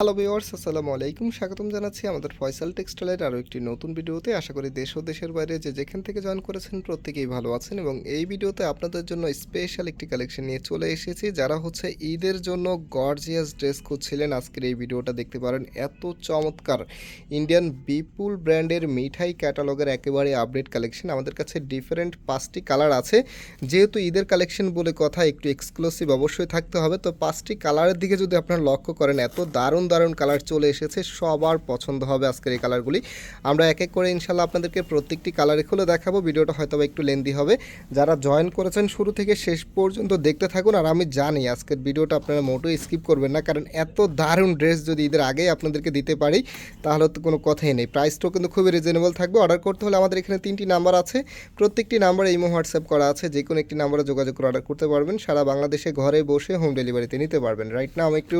Hello viewers আসসালামু আলাইকুম। স্বাগতম জানাচ্ছি আমাদের ফয়সাল টেক্সটাইলের আরও একটি নতুন ভিডিওতে। আশা করি দেশ ও দেশের বাইরে যে যেখান থেকে জয়েন করেছেন প্রত্যেকেই ভালো আছেন এবং এই ভিডিওতে আপনাদের জন্য স্পেশাল একটি কালেকশন নিয়ে চলে এসেছি। যারা হচ্ছে ঈদের জন্য গর্জিয়াস ড্রেস খুঁজছিলেন, আজকের এই ভিডিওটা দেখতে পারেন। এত চমৎকার। ইন্ডিয়ান বিপুল ব্র্যান্ডের মিঠাই ক্যাটালগের একেবারে আপডেট কালেকশন আমাদের কাছে ডিফারেন্ট পাঁচটি কালার আছে। যেহেতু ঈদের কালেকশন বলে কথা, একটু এক্সক্লুসিভ অবশ্যই থাকতে হবে। তো পাঁচটি কালারের দিকে যদি আপনারা লক্ষ্য করেন, এত দারুণ দারুণ কালার চলে এসেছে, সবার পছন্দ হবে আজকের এই কালারগুলি আমরা এক এক করে ইনশাল্লাহ আপনাদেরকে প্রত্যেকটি কালারে খুলে দেখাবো, ভিডিওটা হয়তো একটু লেন্দি হবে। যারা জয়েন করেছেন শুরু থেকে শেষ পর্যন্ত দেখতে থাকুন, আর আমি জানি আজকের ভিডিওটা আপনারা মোটেও স্কিপ করবেন না, কারণ এত দারুণ ড্রেস যদি ঈদের আগেই আপনাদেরকে দিতে পারি, তাহলে তো কোনো কথাই নেই। প্রাইসটাও কিন্তু খুবই রিজনেবল থাকবে। অর্ডার করতে হলে আমাদের এখানে তিনটি নাম্বার আছে। প্রত্যেকটি নাম্বারে ইমো হোয়াটসঅ্যাপ করা আছে, যে কোনো একটি নাম্বারে যোগাযোগ করে অর্ডার করতে পারবেন। সারা বাংলাদেশে ঘরে বসে হোম ডেলিভারিতে নিতে পারবেন। রাইট না আমি একটু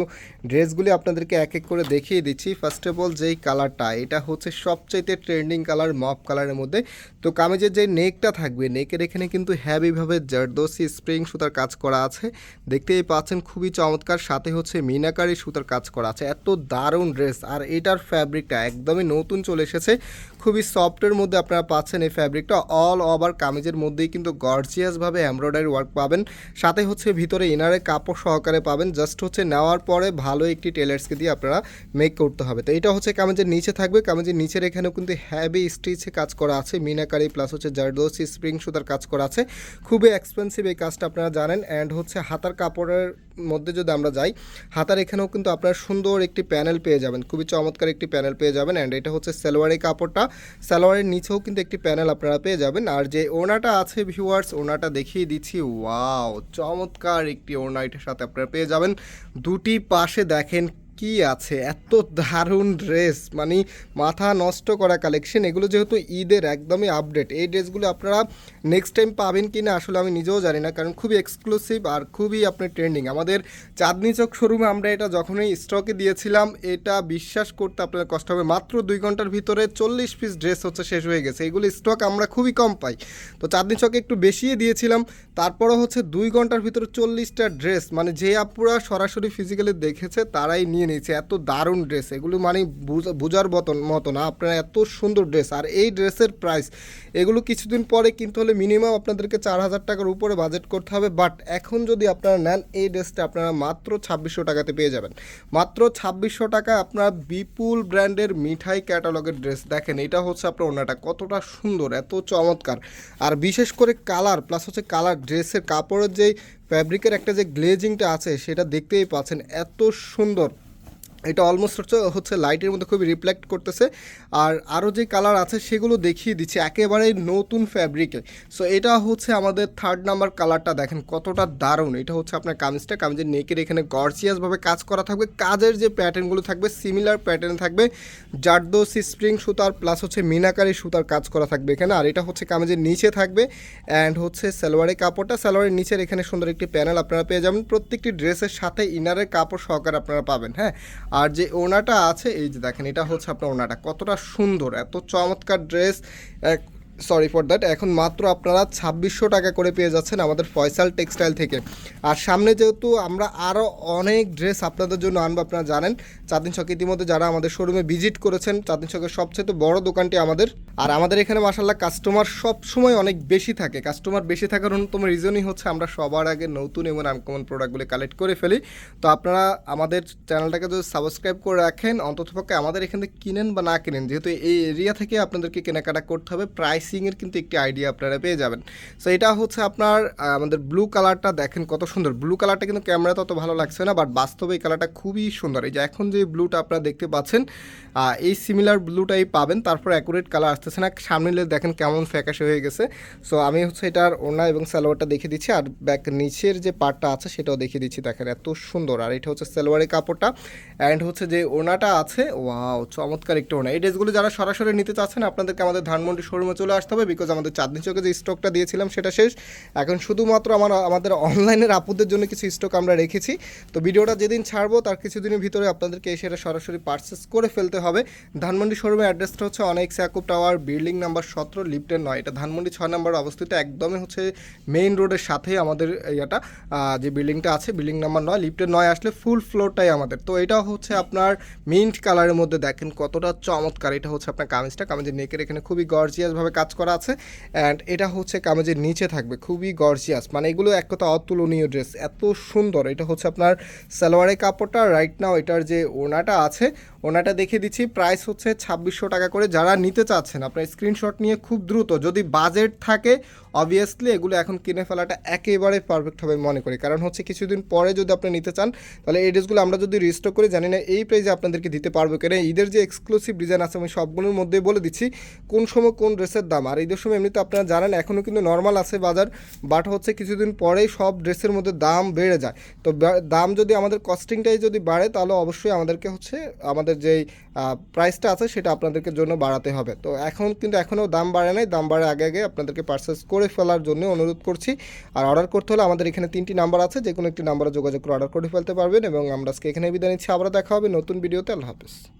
ড্রেসগুলি আপনাদেরকে এক এক করে দেখিয়ে দিচ্ছি। ফার্স্ট অফ অল যেই কালারটা এটা হচ্ছে সবচাইতে ট্রেন্ডিং কালার মপ কালারের মধ্যে। তো কামিজের যে নেকটা থাকবে, নেকের এখানে কিন্তু হ্যাভিভাবে জারদোসি স্প্রিং সুতার কাজ করা আছে। দেখতেই পাচ্ছেন, খুবই চমৎকার। সাথে হচ্ছে মিনাকারি সুতার কাজ করা আছে। এত দারুণ ড্রেস আর এটার ফ্যাব্রিকটা একদমই নতুন চলে এসেছে। খুবই সফটের মধ্যে আপনারা পাচ্ছেন এই ফ্যাব্রিকটা অল ওভার কামিজের মধ্যেই কিন্তু গর্জিয়াসভাবে এমব্রয়ডারি ওয়ার্ক পাবেন। সাথে হচ্ছে ভিতরে ইনারে কাপড় সহকারে পাবেন। জাস্ট হচ্ছে নেওয়ার পরে ভালো একটি টেলার্সকে দিয়ে আপনারা মেক করতে হবে। তো এটা হচ্ছে কামিজের নিচে থাকবে। কামিজের নিচের এখানেও কিন্তু হ্যাভি স্টিচে কাজ করা আছে। মিনাকারি প্লাস হচ্ছে জারদোসি স্প্রিং সুতার কাজ করা আছে। খুবই এক্সপেন্সিভ এই কাজটা আপনারা জানেন। অ্যান্ড হচ্ছে হাতার কাপড়ের মধ্যে যদি আমরা যাই, হাতার এখানেও কিন্তু আপনারা সুন্দর একটি প্যানেল পেয়ে যাবেন। খুবই চমৎকার একটি প্যানেল পেয়ে যাবেন। অ্যান্ড এটা হচ্ছে সালোয়ারের কাপড়টা। সালোয়ারের নিচেও কিন্তু একটি প্যানেল আপনারা পেয়ে যাবেন। আর যে ওনাটা আছে ভিউয়ার্স ওনাটা দেখিয়ে দিচ্ছি। ওয়াও, চমৎকার একটি ওনা এটার সাথে আপনারা পেয়ে যাবেন। দুটি পাশে দেখেন কি আছে? এত দারুণ ড্রেস মানে মাথা নষ্ট করা কালেকশন এগুলো যেহেতু ঈদের একদমই আপডেট এই ড্রেসগুলো আপনারা নেক্সট টাইম পাবেন কি না আসলে আমি নিজেও জানি না, কারণ খুবই এক্সক্লুসিভ আর খুবই আপনার ট্রেন্ডিং আমাদের চাঁদনি চক শোরুমে আমরা এটা যখনই স্টকে দিয়েছিলাম, এটা বিশ্বাস করতে আপনার কষ্ট হবে। মাত্র দুই ঘণ্টার ভিতরে চল্লিশ পিস ড্রেস হচ্ছে, শেষ হয়ে গেছে। এগুলো স্টক আমরা খুবই কম পাই। তো চাঁদনি চকে একটু বেশিই দিয়েছিলাম, তারপরও হচ্ছে দুই ঘণ্টার ভিতরে চল্লিশটা ড্রেস মানে যে আপুরা সরাসরি ফিজিক্যালি দেখেছে, তারাই নিয়ে নিয়েছে, এত দারুণ ড্রেস এগুলো মানে বুঝা- বোঝার মতন মতো না, আপনার এত সুন্দর ড্রেস আর এই ড্রেসের প্রাইস এগুলো কিছুদিন পরে কিন্তু হলে মিনিমাম আপনাদেরকে চার হাজার টাকার উপরে বাজেট করতে হবে বাট এখন যদি আপনারা নেন, এই ড্রেসটা আপনারা মাত্র ছাব্বিশশো টাকাতে পেয়ে যাবেন। মাত্র ছাব্বিশশো টাকায় আপনার বিপুল ব্র্যান্ডের মিঠাই ক্যাটালগের ড্রেস দেখেন এটা হচ্ছে আপনার ওনাটা কতটা সুন্দর, এত চমৎকার। আর বিশেষ করে কালার প্লাস হচ্ছে কালার ড্রেসের কাপড়ের যেই ফ্যাব্রিকের একটা যে গ্লেজিংটা আছে, সেটা দেখতেই পাচ্ছেন, এত সুন্দর। এটা অলমোস্ট হচ্ছে হচ্ছে লাইটের মধ্যে খুবই রিফ্লেক্ট করতেছে। আর আরও যে কালার আছে সেগুলো দেখিয়ে দিচ্ছে একেবারেই নতুন ফ্যাব্রিকে সো এটা হচ্ছে আমাদের থার্ড নাম্বার কালারটা দেখেন কতটা দারুণ। এটা হচ্ছে আপনার কামিজটা, কামিজের নেকের এখানে গর্জিয়াসভাবে কাজ করা থাকবে। কাজের যে প্যাটার্নগুলো থাকবে সিমিলার প্যাটার্ন থাকবে। জারদোসি স্প্রিং সুতার প্লাস হচ্ছে মিনাকারি সুতার কাজ করা থাকবে এখানে। আর এটা হচ্ছে কামিজের নিচে থাকবে। অ্যান্ড হচ্ছে সালোয়ারের কাপড়টা, সালোয়ারের নিচের এখানে সুন্দর একটি প্যানেল আপনারা পেয়ে যাবেন। প্রত্যেকটি ড্রেসের সাথে ইনারের কাপড় সহকারে আপনারা পাবেন হ্যাঁ? আর যে ওনাটা আছে, এই যে দেখেন, এটা হচ্ছে আপনার ওনাটা। কতটা সুন্দর, এত চমৎকার ড্রেস সরি ফর দ্যাট এখন মাত্র আপনারা ছাব্বিশশো টাকা করে পেয়ে যাচ্ছেন আমাদের ফয়সাল টেক্সটাইল থেকে। আর সামনে যেহেতু আমরা আরও অনেক ড্রেস আপনাদের জন্য আনব, আপনারা জানেন, চাঁদিন ছক ইতিমধ্যে যারা আমাদের শোরুমে ভিজিট করেছেন, চাঁদিন ছকের সবচেয়ে বড় দোকানটি আমাদের। আর আমাদের এখানে মাসাল্লাহ কাস্টমার সব সময় অনেক বেশি থাকে। কাস্টমার বেশি থাকার অন্যতম রিজনই হচ্ছে আমরা সবার আগে নতুন এবং আনকমন প্রোডাক্টগুলি কালেক্ট করে ফেলি। তো আপনারা আমাদের চ্যানেলটাকে যদি সাবস্ক্রাইব করে রাখেন, অন্ততপক্ষে আমাদের এখান থেকে কিনেন বা না কিনেন, যেহেতু এই এরিয়া থেকে আপনাদেরকে কেনাকাটা করতে হবে প্রাইসিংয়ের কিন্তু একটি আইডিয়া আপনারা পেয়ে যাবেন। সো এটা হচ্ছে আপনার আমাদের ব্লু কালারটা দেখেন কত সুন্দর। ব্লু কালারটা কিন্তু ক্যামেরাতে অত ভালো লাগছে না বাট বাস্তবে এই কালারটা খুবই সুন্দর। এই যে এখন যে ব্লুটা আপনারা দেখতে পাচ্ছেন এই সিমিলার ব্লুটাই পাবেন, তারপর অ্যাকুরেট কালার আসতেছে না। সামনে নিলে দেখেন কেমন ফ্যাকাশে হয়ে গেছে। সো আমি হচ্ছে এটার ওনা এবং সালোয়ারটা দেখিয়ে দিচ্ছি, আর ব্যাক নিচের যে পার্টটা আছে, সেটাও দেখিয়ে দিচ্ছি। দেখেন এত সুন্দর, আর এটা হচ্ছে সালোয়ারের কাপড়টা অ্যান্ড হচ্ছে যে ওনাটা আছে, ওয়াও, চমৎকার একটা ওনা এই ড্রেসগুলো যারা সরাসরি নিতে চাচ্ছেন, আপনাদেরকে আমাদের ধানমন্ডি শোরুমে চলে আসতে হবে বিকজ আমাদের চাঁদনি চোখে যে স্টকটা দিয়েছিলাম সেটা শেষ। এখন শুধুমাত্র আমার, আমাদের অনলাইনের আপুদের জন্য কিছু স্টক আমরা রেখেছি। তো ভিডিওটা যেদিন ছাড়বো, তার কিছুদিনের ভিতরে আপনাদেরকে সেটা সরাসরি পার্চেস করে ফেলতে হবে। ধানমন্ডি শোরুমের অ্যাড্রেসটা হচ্ছে অনেক স্যাকুপ টাওয়ার বিল্ডিং নাম্বার সতেরো লিফটের নয়। এটা ধানমন্ডি ছয় নম্বর অবস্থিত, একদমই হচ্ছে মেইন রোডের সাথেই আমাদের ইয়েটা যে বিল্ডিংটা আছে বিল্ডিং নাম্বার নয় লিফটের নয় আসলে ফুল ফ্লোরটাই আমাদের। তো এটা হচ্ছে আপনার মিন্ট কালারের মধ্যে দেখেন কতটা চমৎকার। এটা হচ্ছে আপনার কামিজটা। কামিজের নেকের এখানে খুবই গর্জিয়াসভাবে কাজ করা আছে। অ্যান্ড এটা হচ্ছে কামেজের নিচে থাকবে, খুবই গর্জিয়াস মানে এগুলো এক কথা অতুলনীয় ড্রেস এত সুন্দর। এটা হচ্ছে আপনার সালোয়ারের কাপড়টা। রাইট নাও এটার যে ওনাটা আছে ওনাটা দেখে দিচ্ছি। প্রাইস হচ্ছে ছাব্বিশশো টাকা করে। যারা নিতে চাচ্ছেন, আপনার স্ক্রিনশট নিয়ে খুব দ্রুত, যদি বাজেট থাকে অবভিয়াসলি এগুলো এখন কিনে ফেলাটা একেবারে পারফেক্ট হবে মনে করি। কারণ হচ্ছে কিছুদিন পরে যদি আপনি নিতে চান, তাহলে এই ড্রেসগুলো আমরা যদি রিস্টক করি, জানি না এই প্রাইসে আপনাদেরকে দিতে পারব কেন। ঈদের যে এক্সক্লুসিভ ডিজাইন আছে, আমি সবগুলোর মধ্যেই বলে দিচ্ছি, কোন সময় কোন ড্রেসের দাম আর ঈদের সময় এমনিতে আপনারা জানেন এখনও কিন্তু নর্মাল আছে বাজার বাট হচ্ছে কিছুদিন পরেই সব ড্রেসের মধ্যে দাম বেড়ে যায়। তো দাম যদি আমাদের কস্টিংটাই যদি বাড়ে, তাহলে অবশ্যই আমাদেরকে হচ্ছে, আমাদের যেই প্রাইসটা আছে সেটা আপনাদেরকে জন্য বাড়াতে হবে। তো এখন কিন্তু এখনও দাম বাড়ে নাই, দাম বাড়ে আগে আগে আপনাদেরকে পার্সেস করে ফেলার জন্য অনুরোধ করছি। আর অর্ডার করতে হলে আমাদের এখানে তিনটি নাম্বার আছে যে কোনো একটি নাম্বারে যোগাযোগ করে অর্ডার করে ফেলতে পারবেন। এবং আমরা আজকে এখানে বিদায় নিচ্ছি আবার দেখা হবে নতুন ভিডিওতে আল্লাহ হাফিজ।